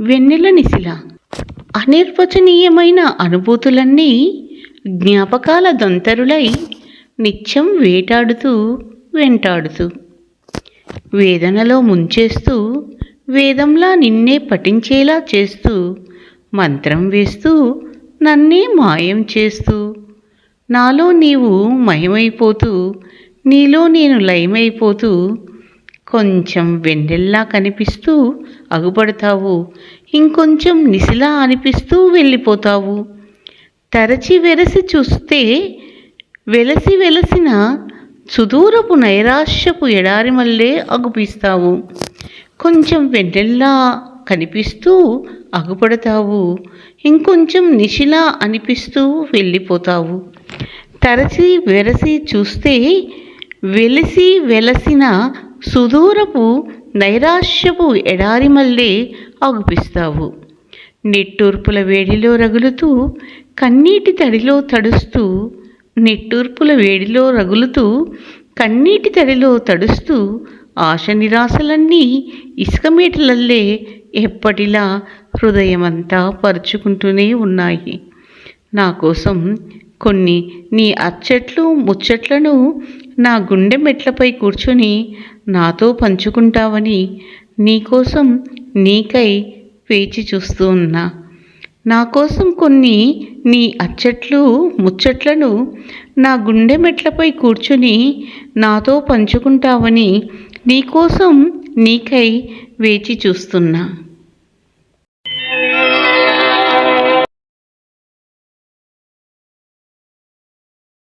వెన్నెల నిశిల. అనిర్వచనీయమైన అనుభూతులన్నీ జ్ఞాపకాల దొంతరులై నిత్యం వేటాడుతూ వెంటాడుతూ. వేదనలో ముంచేస్తూ వేదంలా నిన్నే పఠించేలా చేస్తూ మంత్రం వేస్తూ నన్నే మాయం చేస్తూ నాలో నీవు మయమైపోతూ నీలో నేను లయమైపోతూ కొంచెం వెన్నెల్లా కనిపిస్తూ అగుపడతావు. ఇంకొంచెం నిసిలా అనిపిస్తూ వెళ్ళిపోతావు. తరచి వెరసి చూస్తే వెలసి వెలసిన సుదూరపు నైరాశ్యపు ఎడారి మల్లే అగుపిస్తావు. కొంచెం వెన్నెల్లా కనిపిస్తూ అగుపడతావు. ఇంకొంచెం నిశిలా అనిపిస్తూ వెళ్ళిపోతావు. తరచి వెరసి చూస్తే వెలిసి వెలసిన సుదూరపు నైరాశ్యపు ఎడారి మళ్ళీ ఆగుపిస్తావు. నిట్టూర్పుల వేడిలో రగులుతూ కన్నీటి తడిలో తడుస్తూ నిట్టూర్పుల వేడిలో రగులుతూ కన్నీటి తడిలో తడుస్తూ ఆశ నిరాశలన్నీ ఇసుక మీటలల్లే ఎప్పటిలా హృదయమంతా పరుచుకుంటూనే ఉన్నాయి. నా కోసం కొన్ని నీ అచ్చట్లు ముచ్చట్లను నా గుండె మెట్లపై కూర్చుని నాతో పంచుకుంటావని నీకోసం నీకై వేచి చూస్తూ ఉన్నా. నా కోసం కొన్ని నీ అచ్చట్లు ముచ్చట్లను నా గుండె మెట్లపై కూర్చుని నాతో పంచుకుంటావని నీకోసం నీకై వేచి చూస్తున్నా.